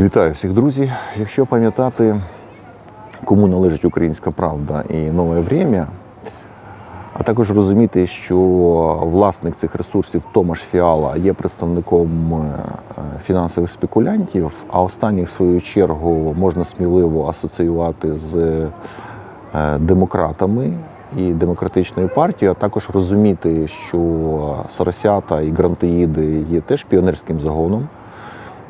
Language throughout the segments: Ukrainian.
Вітаю всіх друзі. Якщо пам'ятати, кому належить українська правда і нове время, а також розуміти, що власник цих ресурсів Томаш Фіала є представником е, фінансових спекулянтів, а останніх, в свою чергу, можна сміливо асоціювати з е, демократами і демократичною партією, а також розуміти, що Соросята і Грантоїди є теж піонерським загоном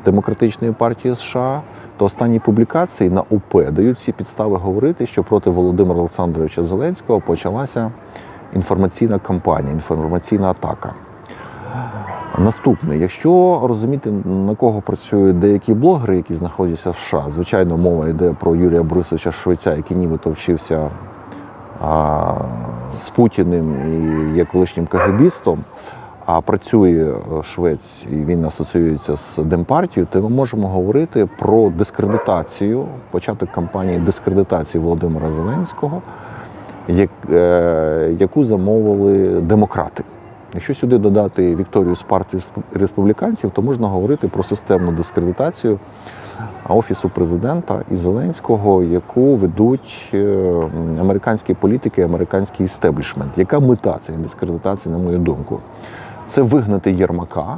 демократичної партії США, то останні публікації на УП дають всі підстави говорити, що проти Володимира Олександровича Зеленського почалася інформаційна кампанія, інформаційна атака. Наступне, якщо розуміти, на кого працюють деякі блогери, які знаходяться в США, звичайно, мова йде про Юрія Борисовича Швеця, який нібито вчився а, з Путіним і є колишнім КГБістом, а працює е, Швець і він асоціюється з Демпартією, то ми можемо говорити про дискредитацію, початок кампанії дискредитації Володимира Зеленського, як, е, яку замовили демократи. Якщо сюди додати Вікторію з партії республіканців, то можна говорити про системну дискредитацію офісу президента і Зеленського, яку ведуть е, американські політики, американський істеблішмент. Яка мета цієї дискредитації, на мою думку? Це вигнати Єрмака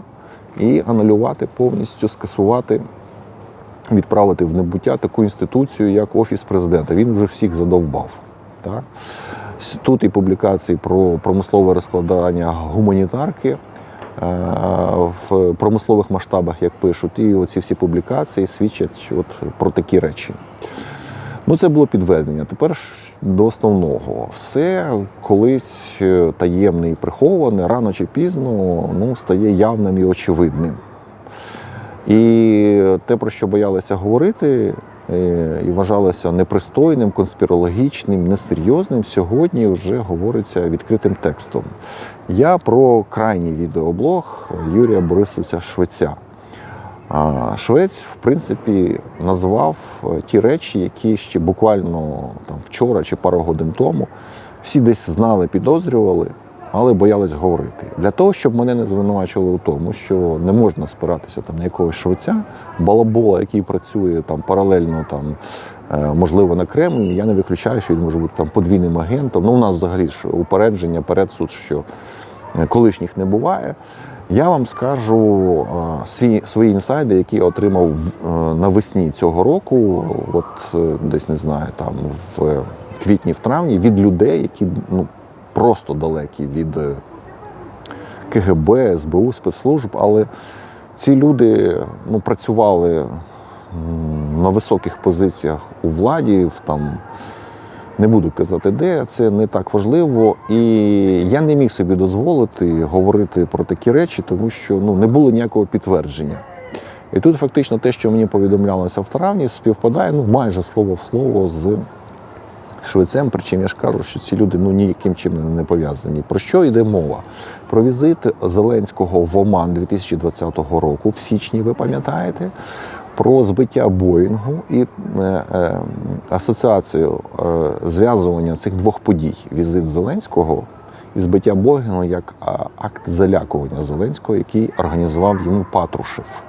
і анулювати повністю, скасувати, відправити в небуття таку інституцію, як Офіс президента. Він вже всіх задовбав. Так? Тут і публікації про промислове розкладання гуманітарки е, в промислових масштабах, як пишуть, і оці всі публікації свідчать от про такі речі. Ну, це було підведення. Тепер до основного. Все колись е, таємне і приховане, рано чи пізно ну, стає явним і очевидним. І те, про що боялися говорити, е, і вважалося непристойним, конспірологічним, несерйозним, сьогодні вже говориться відкритим текстом. Я про крайній відеоблог Юрія Борисовича Швеця. Швець, в принципі, назвав е, ті речі, які ще буквально там вчора чи пару годин тому всі десь знали, підозрювали, але боялись говорити. Для того, щоб мене не звинувачували у тому, що не можна спиратися там на якогось швеця, балабола, який працює там паралельно там. е, Можливо, на Кремль, я не виключаю, що він може бути там подвійним агентом. Ну, у нас взагалі ж упередження, передсуд, що е, колишніх не буває. Я вам скажу е, свої, свої інсайди, які я отримав е, навесні цього року, от е, десь не знаю, там в квітні, в травні, від людей, які ну, просто далекі від КГБ, СБУ, спецслужб, але ці люди ну, працювали на високих позиціях у владі, в там. Не буду казати, де це не так важливо. І я не міг собі дозволити говорити про такі речі, тому що ну, не було ніякого підтвердження. І тут фактично те, що мені повідомлялося в травні, співпадає ну, майже слово в слово з швецем. Причому я ж кажу, що ці люди ну, ніяким чином не пов'язані. Про що йде мова? Про візит Зеленського в Оман 2020 року, в січні, ви пам'ятаєте, про збиття Боїнгу і е, е, асоціацію е, зв'язування цих двох подій: візит Зеленського і збиття Боїнгу як акт залякування Зеленського, який організував йому Патрушев.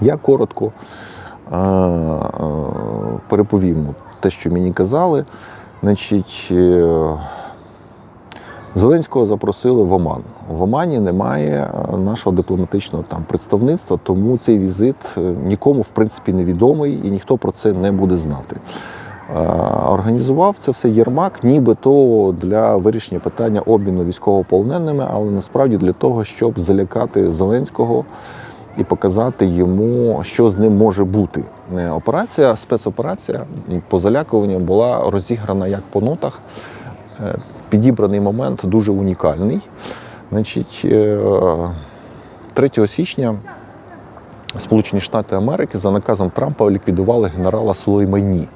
Я коротко переповім те, що мені казали. Значить, Зеленського запросили в Оман. В Омані немає е, нашого дипломатичного там представництва, тому цей візит е, нікому в принципі невідомий і ніхто про це не буде знати. Е, Організував це все Єрмак, нібито для вирішення питання обміну військовополоненими, але насправді для того, щоб залякати Зеленського і показати йому, що з ним може бути. Операція, спецоперація по залякуванню була розіграна як по нотах. Е, Підібраний момент дуже унікальний. Значить, е, 3 січня Сполучені Штати Америки за наказом Трампа ліквідували генерала Сулеймані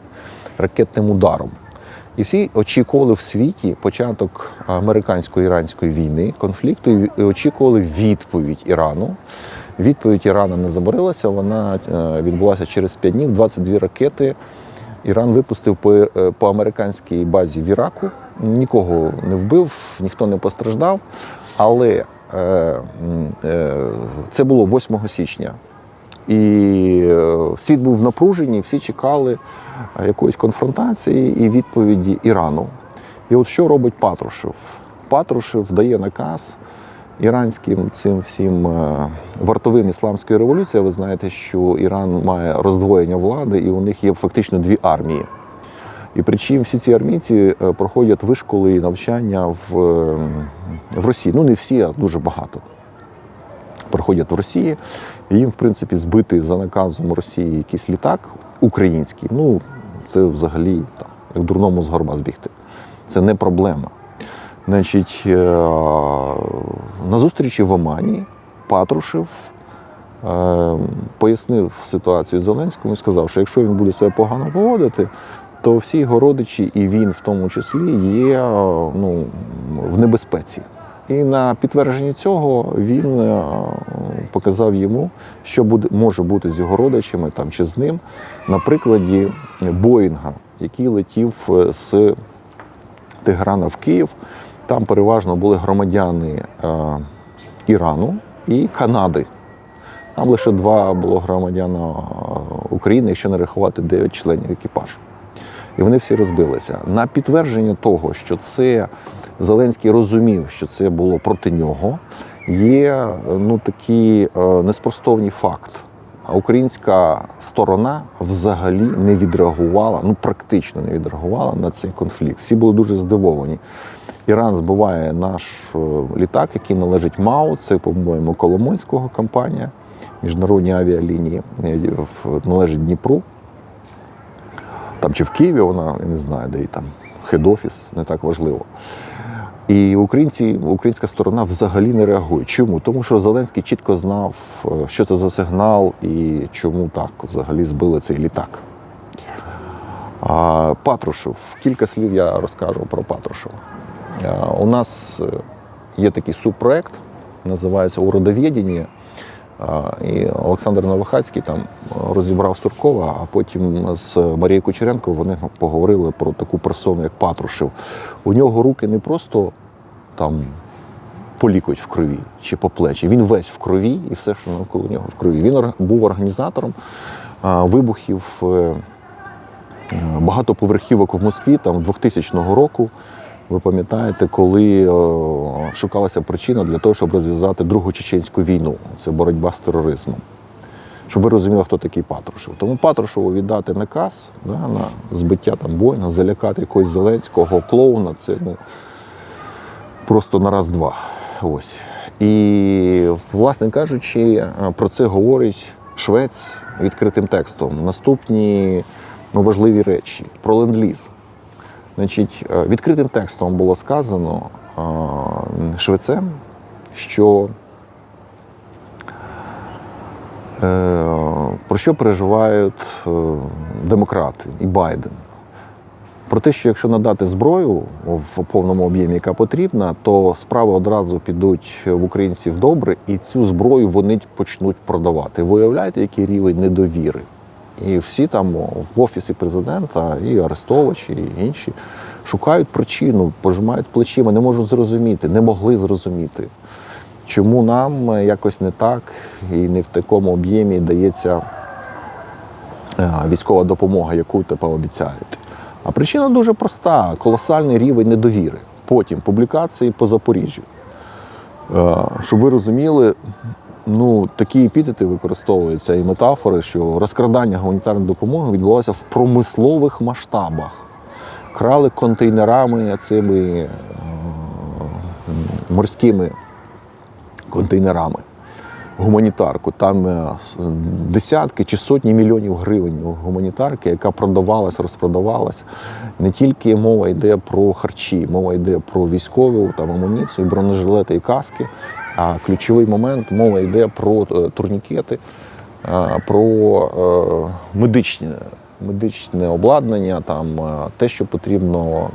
ракетним ударом. І всі очікували в світі початок американсько-іранської війни, конфлікту, і очікували відповідь Ірану. Відповідь Ірану не забарилася, вона е, відбулася через 5 днів. 22 ракети Іран випустив е, по американській базі в Іраку. Нікого не вбив, ніхто не постраждав. Але е, е, це було 8 січня. І е, світ був в напруженні, всі чекали е, якоїсь конфронтації і відповіді Ірану. І от що робить Патрушев? Патрушев дає наказ іранським цим всім е, вартовим ісламської революції. Ви знаєте, що Іран має роздвоєння влади, і у них є фактично дві армії. І причому всі ці армійці е, проходять вишколи і навчання в, е, в Росії. Ну, не всі, а дуже багато. Проходять в Росії, і їм, в принципі, збити за наказом Росії якийсь літак український. Ну, це взагалі там, як дурному з горба збігти. Це не проблема. Значить, е, на зустрічі в Омані Патрушев е, пояснив ситуацію Зеленському і сказав, що якщо він буде себе погано поводити, то всі його родичі, і він в тому числі, є е, ну, в небезпеці. І на підтвердження цього він е, показав йому, що буде, може бути з його родичами там, чи з ним на прикладі Боїнга, який летів е, з Тегерана в Київ. Там переважно були громадяни Ірану і Канади. Там лише два було громадяна України, якщо не рахувати 9 членів екіпажу. І вони всі розбилися. На підтвердження того, що це Зеленський розумів, що це було проти нього, є ну, такий е, неспростовний факт. Українська сторона взагалі не відреагувала, ну практично не відреагувала на цей конфлікт. Всі були дуже здивовані. Іран збиває наш е, літак, який належить МАУ, це, по-моєму, Коломойського компанія, міжнародні авіалінії, е, належить Дніпру. Там чи в Києві вона, я не знаю, де і там хед-офіс, не так важливо. І українці, українська сторона взагалі не реагує. Чому? Тому що Зеленський чітко знав, е, що це за сигнал і чому так взагалі збили цей літак. А, Патрушев. Кілька слів я розкажу про Патрушева. Е, У нас е, є такий субпроект, називається Уродовєдіння. І Олександр Новохацький там розібрав Суркова, а потім з Марією Кучеренко вони поговорили про таку персону, як Патрушев. У нього руки не просто там по лікоть в крові чи по плечі. Він весь в крові і все, що навколо нього в крові. Він був організатором вибухів е, е, багатоповерхівок в Москві там 2000 року. Ви пам'ятаєте, коли е, шукалася причина для того, щоб розв'язати Другу чеченську війну. Це боротьба з тероризмом. Щоб ви розуміли, хто такий Патрушев. Тому Патрушеву віддати наказ да, на збиття там Бойна, залякати якогось Зеленського клоуна, це ну, просто на раз-два. Ось. І, власне кажучи, е, про це говорить Швець відкритим текстом. Наступні ну, важливі речі про ленд-ліз. Значить, е, відкритим текстом було сказано е, швецем, що е, про що переживають демократи і Байден. Про те, що якщо надати зброю в повному об'ємі, яка потрібна, то справи одразу підуть в українців добре, і цю зброю вони почнуть продавати. Ви уявляєте, який рівень недовіри? І всі там в офісі президента, і Арестович, і інші шукають причину, пожимають плечима, не можуть зрозуміти, не могли зрозуміти, чому нам якось не так і не в такому об'ємі дається е, військова допомога, яку тепер обіцяють. А причина дуже проста: колосальний рівень недовіри. Потім публікації по Запоріжжю. Е, Щоб ви розуміли, ну, такі епітети використовуються і метафори, що розкрадання гуманітарної допомоги відбувалося в промислових масштабах. Крали контейнерами цими е, морськими контейнерами гуманітарку. Там е, десятки чи сотні мільйонів гривень гуманітарки, яка продавалась, розпродавалась. Не тільки мова йде про харчі, мова йде про військову там, амуніцію, бронежилети і каски. А ключовий момент мова йде про е, турнікети, е, про е, медичні. Медичне обладнання, там те, що потрібно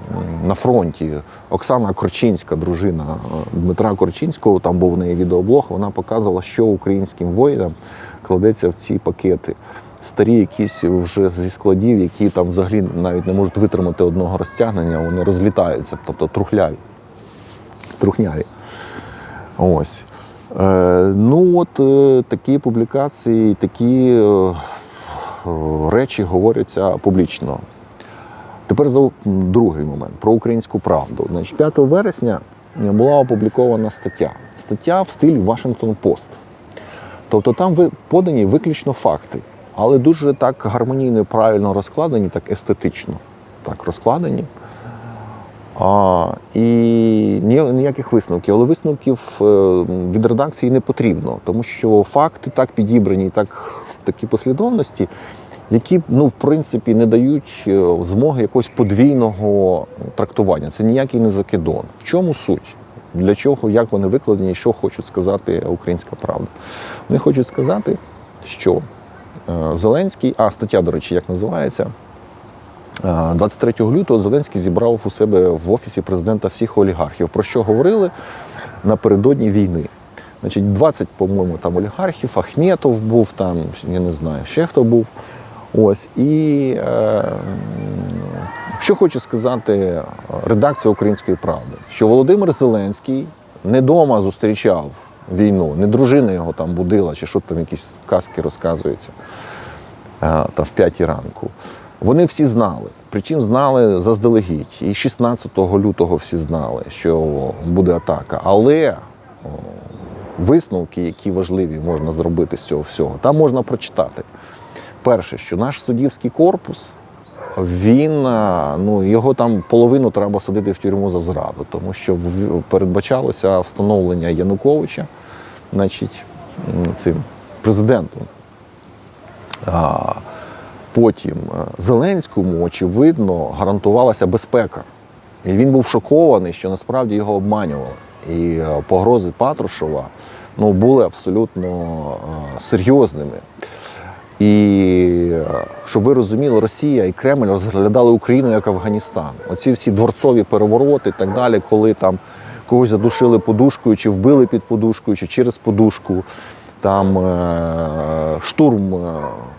на фронті. Оксана Корчинська, дружина Дмитра Корчинського, там був в неї відеоблог. Вона показувала, що українським воїнам кладеться в ці пакети. Старі якісь вже зі складів, які там взагалі навіть не можуть витримати одного розтягнення, вони розлітаються, тобто трухляві, трухняві. Ось. Е, ну от е, такі публікації, такі е, речі говоряться публічно. Тепер за другий момент про українську правду. Значить, 5 вересня була опублікована стаття. Стаття в стилі Washington Post. Тобто там подані виключно факти, але дуже так гармонійно правильно розкладені, так естетично так розкладені. А, і ніяких висновків. Але висновків е, від редакції не потрібно, тому що факти так підібрані, так в такій послідовності, які ну, в принципі не дають е, змоги якогось подвійного трактування. Це ніякий не закидон. В чому суть? Для чого, як вони викладені, що хочуть сказати українська правда? Вони хочуть сказати, що е, Зеленський, а стаття, до речі, як називається? Е, 23 лютого Зеленський зібрав у себе в офісі президента всіх олігархів. Про що говорили напередодні війни? Значить, 20, по-моєму, там олігархів, Ахметов був там, я не знаю, ще хто був. Ось. І е, що хочу сказати редакція Української правди, що Володимир Зеленський не дома зустрічав війну, не дружина його там будила, чи що там якісь казки розказуються е, та в п'ятій ранку. Вони всі знали. Причому знали заздалегідь. І 16 лютого всі знали, що буде атака. Але висновки, які важливі можна зробити з цього всього, там можна прочитати. Перше, що наш суддівський корпус, він ну його там половину треба садити в тюрму за зраду, тому що передбачалося встановлення Януковича, значить, цим президентом. Потім е, Зеленському, очевидно, гарантувалася безпека. І він був шокований, що насправді його обманювали. І е, погрози Патрушева ну, були абсолютно е, серйозними. І щоб ви розуміли, Росія і Кремль розглядали Україну як Афганістан. Оці всі дворцові перевороти і так далі, коли там когось задушили подушкою, чи вбили під подушкою, чи через подушку. Там е, штурм е,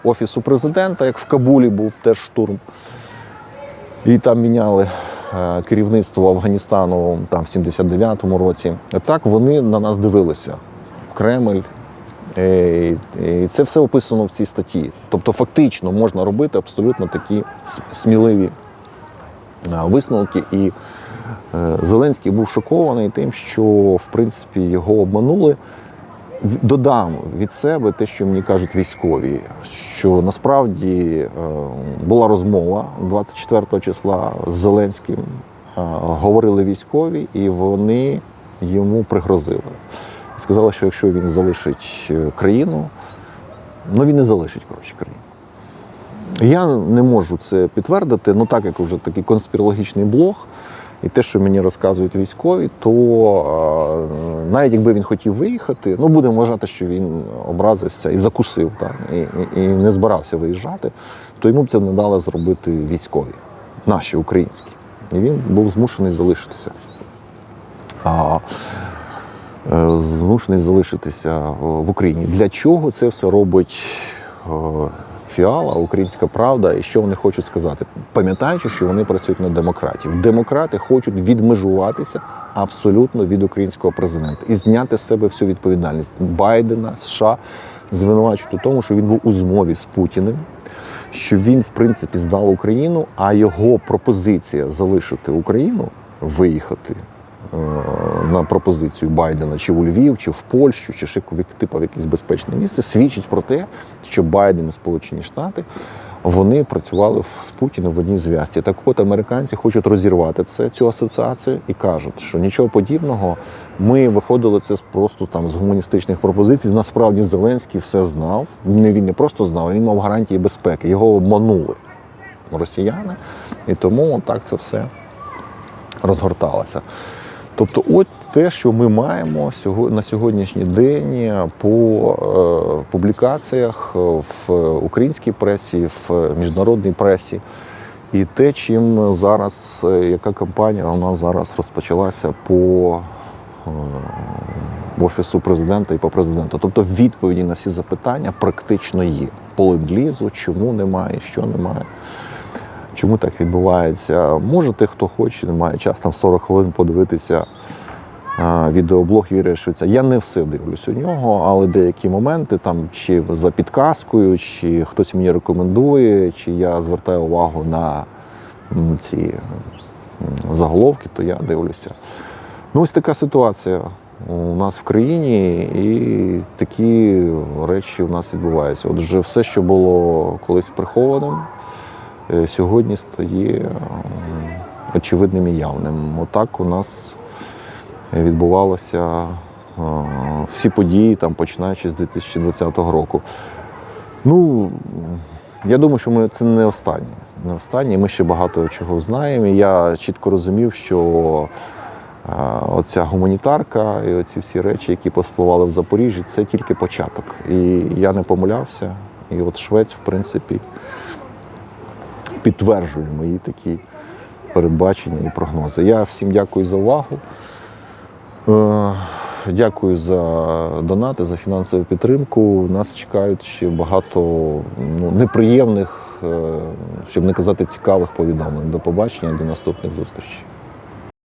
офісу президента, як в Кабулі був теж штурм. І там міняли е, керівництво Афганістану там в 79-му році. Так вони на нас дивилися. Кремль. І це все описано в цій статті. Тобто, фактично можна робити абсолютно такі сміливі висновки. І Зеленський був шокований тим, що в принципі його обманули. Додам від себе те, що мені кажуть військові, що насправді е, була розмова 24 числа з Зеленським. е, Говорили військові, і вони йому пригрозили. Сказали, що якщо він залишить е, країну, ну він не залишить коротше країну. Я не можу це підтвердити, ну так як вже такий конспірологічний блог, і те, що мені розказують військові, то навіть якби він хотів виїхати, ну будемо вважати, що він образився і закусив там, і, і, не збирався виїжджати, то йому б це не дали зробити військові, наші українські. І він був змушений залишитися. А, е, змушений залишитися в Україні. Для чого це все робить е, Фіала, Українська Правда, і що вони хочуть сказати? Пам'ятаючи, що вони працюють на демократів. Демократи хочуть відмежуватися абсолютно від українського президента і зняти з себе всю відповідальність Байдена, США звинувачують у тому, що він був у змові з Путіним. Що він, в принципі, здав Україну, а його пропозиція залишити Україну, виїхати на пропозицію Байдена чи у Львів, чи в Польщу, чи в- типу в якесь безпечне місце, свідчить про те, що Байден і Сполучені Штати вони працювали з Путіним в одній зв'язці. Так от американці хочуть розірвати це, цю асоціацію і кажуть, що нічого подібного. Ми виходили це просто там з гуманістичних пропозицій. Насправді Зеленський все знав. Не він не просто знав, він мав гарантії безпеки. Його обманули росіяни, і тому так це все розгорталося. Тобто, от те, що ми маємо на сьогоднішній день по е, публікаціях в українській пресі, в міжнародній пресі, і те, чим зараз, е, яка кампанія нас зараз розпочалася по е, офісу президента і по президенту. Тобто відповіді на всі запитання практично є. По ленд-лізу, чому немає, що немає. Чому так відбувається? Можете, хто хоче, не має час там 40 хвилин подивитися відеоблог Юрія Швеця. Я не все дивлюсь у нього, але деякі моменти там чи за підказкою, чи хтось мені рекомендує, чи я звертаю увагу на ці заголовки, то я дивлюся. Ну, ось така ситуація у нас в країні, і такі речі у нас відбуваються. Отже, все, що було колись прихованим, сьогодні стає очевидним і явним. Отак у нас відбувалося е, всі події, там, починаючи з 2020 року. Ну, я думаю, що ми це не останнє. Не останнє. Ми ще багато чого знаємо. Я чітко розумів, що е, оця гуманітарка і оці всі речі, які поспливали в Запоріжжі, це тільки початок. І я не помилявся. І от Швець, в принципі, підтверджує мої такі передбачення і прогнози. Я всім дякую за увагу. Е, Дякую за донати, за фінансову підтримку. Нас чекають ще багато ну, неприємних, е, щоб не казати цікавих повідомлень. До побачення, до наступних зустрічей.